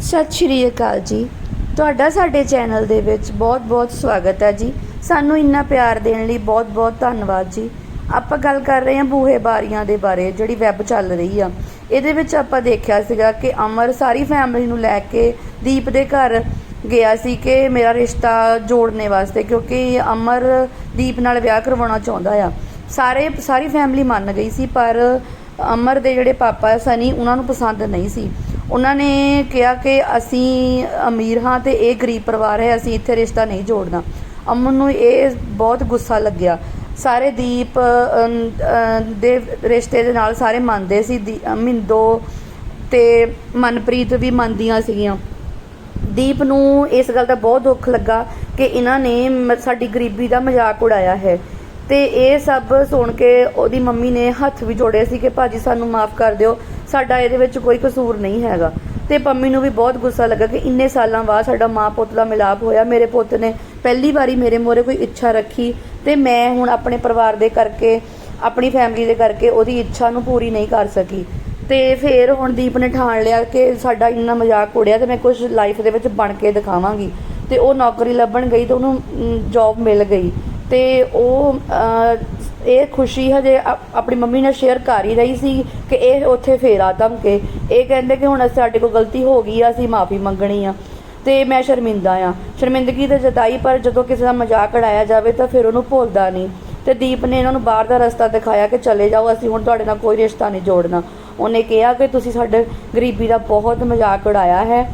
ਸਤਿ ਸ਼੍ਰੀ ਅਕਾਲ ਜੀ। ਤੁਹਾਡਾ ਸਾਡੇ ਚੈਨਲ ਦੇ ਵਿੱਚ ਬਹੁਤ-ਬਹੁਤ ਸਵਾਗਤ ਹੈ ਜੀ। ਸਾਨੂੰ ਇੰਨਾ ਪਿਆਰ ਦੇਣ ਲਈ ਬਹੁਤ-ਬਹੁਤ ਧੰਨਵਾਦ ਜੀ। ਆਪਾਂ ਗੱਲ ਕਰ ਰਹੇ ਹਾਂ ਬੂਹੇ ਬਾਰੀਆਂ ਦੇ ਬਾਰੇ, ਜਿਹੜੀ ਵੈਬ ਚੱਲ ਰਹੀ ਆ। ਇਹਦੇ ਵਿੱਚ ਆਪਾਂ ਦੇਖਿਆ ਸੀਗਾ ਕਿ ਅਮਰ ਸਾਰੀ ਫੈਮਿਲੀ ਨੂੰ ਲੈ ਕੇ ਦੀਪ ਦੇ ਘਰ ਗਿਆ ਸੀ ਕਿ ਮੇਰਾ ਰਿਸ਼ਤਾ ਜੋੜਨੇ ਵਾਸਤੇ, ਕਿਉਂਕਿ ਅਮਰ ਦੀਪ ਨਾਲ ਵਿਆਹ ਕਰਵਾਉਣਾ ਚਾਹੁੰਦਾ ਆ। ਸਾਰੇ, ਸਾਰੀ ਫੈਮਿਲੀ ਮੰਨ ਗਈ ਸੀ, ਪਰ ਅਮਰ ਦੇ ਜਿਹੜੇ ਪਾਪਾ ਸਨੀ, ਉਹਨਾਂ ਨੂੰ ਪਸੰਦ ਨਹੀਂ ਸੀ। ਉਹਨਾਂ ਨੇ ਕਿਹਾ ਕਿ ਅਸੀਂ ਅਮੀਰ ਹਾਂ ਤੇ ਇਹ ਗਰੀਬ ਪਰਿਵਾਰ ਹੈ ਅਸੀਂ ਇੱਥੇ ਰਿਸ਼ਤਾ ਨਹੀਂ ਜੋੜਨਾ। ਅਮਨ ਨੂੰ ਇਹ ਬਹੁਤ ਗੁੱਸਾ ਲੱਗਿਆ। ਸਾਰੇ ਦੀਪ ਦੇ ਰਿਸ਼ਤੇ ਦੇ ਨਾਲ ਸਾਰੇ ਮੰਨਦੇ ਸੀ। ਦੀ- ਅ, ਮਿੰਦੋ ਤੇ ਮਨਪ੍ਰੀਤ ਵੀ ਮੰਨਦੀਆਂ ਸੀਗੀਆਂ। ਦੀਪ ਨੂੰ ਇਸ ਗੱਲ ਦਾ ਬਹੁਤ ਦੁੱਖ ਲੱਗਾ ਕਿ ਇਹਨਾਂ ਨੇ ਮ- ਸਾਡੀ ਗਰੀਬੀ ਦਾ ਮਜ਼ਾਕ ਉਡਾਇਆ ਹੈ। ਤੇ ਇਹ ਸਭ ਸੁਣ ਕੇ ਉਹਦੀ ਮੰਮੀ ਨੇ ਹੱਥ ਵੀ ਜੋੜੇ ਸੀ ਕਿ ਭਾਜੀ ਸਾਨੂੰ ਮਾਫ ਕਰ ਦਿਓ, ਸਾਡਾ ਇਹਦੇ ਵਿੱਚ ਕੋਈ ਕਸੂਰ ਨਹੀਂ ਹੈਗਾ। ਤੇ ਪੰਮੀ ਨੂੰ ਵੀ ਬਹੁਤ ਗੁੱਸਾ ਲੱਗਾ ਕਿ ਇੰਨੇ ਸਾਲਾਂ ਬਾਅਦ ਸਾਡਾ ਮਾਂ ਪੁੱਤ ਦਾ ਮਿਲਾਪ ਹੋਇਆ। ਮੇਰੇ ਪੁੱਤ ਨੇ ਪਹਿਲੀ ਵਾਰੀ ਮੇਰੇ ਮੋਰੇ ਕੋਈ ਇੱਛਾ ਰੱਖੀ ਤੇ ਮੈਂ ਹੁਣ ਆਪਣੇ ਪਰਿਵਾਰ ਦੇ ਕਰਕੇ, ਆਪਣੀ ਫੈਮਿਲੀ ਦੇ ਕਰਕੇ ਉਹਦੀ ਇੱਛਾ ਨੂੰ ਪੂਰੀ ਨਹੀਂ ਕਰ ਸਕੀ। ਤੇ ਫਿਰ ਹੁਣ ਦੀਪ ਨੇ ਠਾਣ ਲਿਆ ਕਿ ਸਾਡਾ ਇੰਨਾ ਮਜ਼ਾਕ ਉੜਿਆ ਤੇ ਮੈਂ ਕੁਝ ਲਾਈਫ ਦੇ ਵਿੱਚ ਬਣ ਕੇ ਦਿਖਾਵਾਂਗੀ। ਤੇ ਉਹ ਨੌਕਰੀ ਲੱਭਣ ਗਈ ਤੇ ਉਹਨੂੰ ਜੌਬ ਮਿਲ ਗਈ। ਤੇ ਉਹ ਇਹ ਖੁਸ਼ੀ ਹਜੇ ਅ- ਆਪਣੀ ਮੰਮੀ ਨਾਲ ਸ਼ੇਅਰ ਕਰ ਹੀ ਰਹੀ ਸੀ ਕਿ ਇਹ ਉੱਥੇ ਫੇਰ ਆ ਧਮਕੇ। ਇਹ ਕਹਿੰਦੇ ਕਿ ਹੁਣ ਸਾਡੇ ਕੋਲ ਗਲਤੀ ਹੋ ਗਈ ਆ, ਅਸੀਂ ਮਾਫੀ ਮੰਗਣੀ ਆ। ਤੇ ਮੈਂ ਸ਼ਰਮਿੰਦਾ ਆ। ਸ਼ਰਮਿੰਦਗੀ ਤੇ ਜਤਾਈ, ਪਰ ਜਦੋਂ ਕਿਸੇ ਦਾ ਮਜ਼ਾਕ ਉਡਾਇਆ ਜਾਵੇ ਤਾਂ ਫਿਰ ਉਹਨੂੰ ਭੁੱਲਦਾ ਨਹੀਂ। ਤੇ ਦੀਪ ਨੇ ਇਹਨਾਂ ਨੂੰ ਬਾਹਰ ਦਾ ਰਸਤਾ ਦਿਖਾਇਆ ਕਿ ਚਲੇ ਜਾਓ, ਅਸੀਂ ਹੁਣ ਤੁਹਾਡੇ ਨਾਲ ਕੋਈ ਰਿਸ਼ਤਾ ਨਹੀਂ ਜੋੜਨਾ। ਉਹਨੇ ਕਿਹਾ ਕਿ ਤੁਸੀਂ ਸਾਡੇ ਗਰੀਬੀ ਦਾ ਬਹੁਤ ਮਜ਼ਾਕ ਉਡਾਇਆ ਹੈ।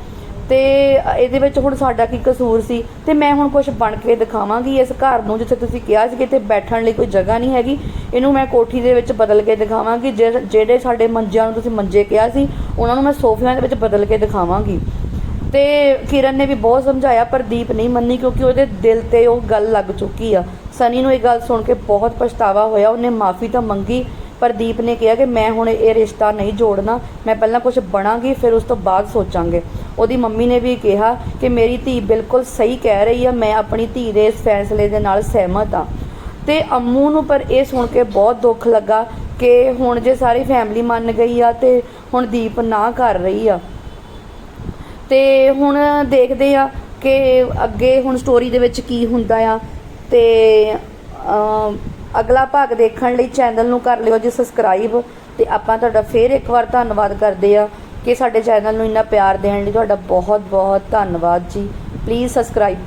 ਤੇ ਇਹਦੇ ਵਿੱਚ ਹੁਣ ਸਾਡਾ ਕੀ ਕਸੂਰ ਸੀ? ਤੇ ਮੈਂ ਹੁਣ ਕੁਝ ਬਣ ਕੇ ਦਿਖਾਵਾਂਗੀ ਇਸ ਘਰ ਨੂੰ, ਜਿੱਥੇ ਤੁਸੀਂ ਕਿਹਾ ਸੀ ਕਿ ਇੱਥੇ ਬੈਠਣ ਲਈ ਕੋਈ ਜਗ੍ਹਾ ਨਹੀਂ ਹੈਗੀ। ਇਹਨੂੰ ਮੈਂ ਕੋਠੀ ਦੇ ਵਿੱਚ ਬਦਲ ਕੇ ਦਿਖਾਵਾਂਗੀ ਜਿਹੜੇ ਸਾਡੇ ਮੰਜਿਆਂ ਨੂੰ ਤੁਸੀਂ ਮੰਜੇ ਕਿਹਾ ਸੀ, ਉਹਨਾਂ ਨੂੰ ਮੈਂ ਸੋਫਿਆਂ ਦੇ ਵਿੱਚ ਬਦਲ ਕੇ ਦਿਖਾਵਾਂਗੀ। ਤੇ ਕਿਰਨ ਨੇ ਵੀ ਬਹੁਤ ਸਮਝਾਇਆ, ਪਰ ਦੀਪ ਨਹੀਂ ਮੰਨੀ ਕਿਉਂਕਿ ਉਹਦੇ ਦਿਲ ਤੇ ਉਹ ਗੱਲ ਲੱਗ ਚੁੱਕੀ ਆ। ਸਨੀ ਨੂੰ ਇਹ ਗੱਲ ਸੁਣ ਕੇ ਬਹੁਤ ਪਛਤਾਵਾ ਹੋਇਆ, ਉਹਨੇ ਮਾਫੀ ਤਾਂ ਮੰਗੀ, ਪਰ ਦੀਪ ਨੇ ਕਿਹਾ ਕਿ ਮੈਂ ਹੁਣ ਇਹ ਰਿਸ਼ਤਾ ਨਹੀਂ ਜੋੜਨਾ, ਮੈਂ ਪਹਿਲਾਂ ਕੁਝ ਬਣਾਂਗੀ, ਫਿਰ ਉਸ ਤੋਂ ਬਾਅਦ ਸੋਚਾਂਗੇ। ਉਹਦੀ ਮੰਮੀ ਨੇ ਵੀ ਕਿਹਾ ਕਿ ਮੇਰੀ ਧੀ ਬਿਲਕੁਲ ਸਹੀ ਕਹਿ ਰਹੀ ਆ, ਮੈਂ ਆਪਣੀ ਧੀ ਦੇ ਇਸ ਫੈਸਲੇ ਦੇ ਨਾਲ ਸਹਿਮਤ ਆ। ਤੇ ਅੰਮੂ ਨੂੰ ਪਰ ਇਹ ਸੁਣ ਕੇ ਬਹੁਤ ਦੁੱਖ ਲੱਗਾ ਕਿ ਹੁਣ ਜੇ ਸਾਰੀ ਫੈਮਿਲੀ ਮੰਨ ਗਈ ਆ ਤੇ ਹੁਣ ਦੀਪ ਨਾ ਕਰ ਰਹੀ ਆ। ਤੇ ਹੁਣ ਦੇਖਦੇ ਆ ਕਿ ਅੱਗੇ ਹੁਣ ਸਟੋਰੀ ਦੇ ਵਿੱਚ ਕੀ ਹੁੰਦਾ ਆ ਤੇ ਅਗਲਾ ਭਾਗ ਦੇਖਣ ਲਈ ਚੈਨਲ ਨੂੰ ਕਰ ਲਿਓ ਜੀ ਸਬਸਕ੍ਰਾਈਬ ਤੇ ਆਪਾਂ ਤੁਹਾਡਾ ਫੇਰ ਇੱਕ ਵਾਰ ਧੰਨਵਾਦ ਕਰਦੇ ਆ। ਕਿ ਸਾਡੇ ਚੈਨਲ ਨੂੰ ਇੰਨਾ ਪਿਆਰ ਦੇਣ ਲਈ ਤੁਹਾਡਾ ਬਹੁਤ ਬਹੁਤ ਧੰਨਵਾਦ ਜੀ। Please subscribe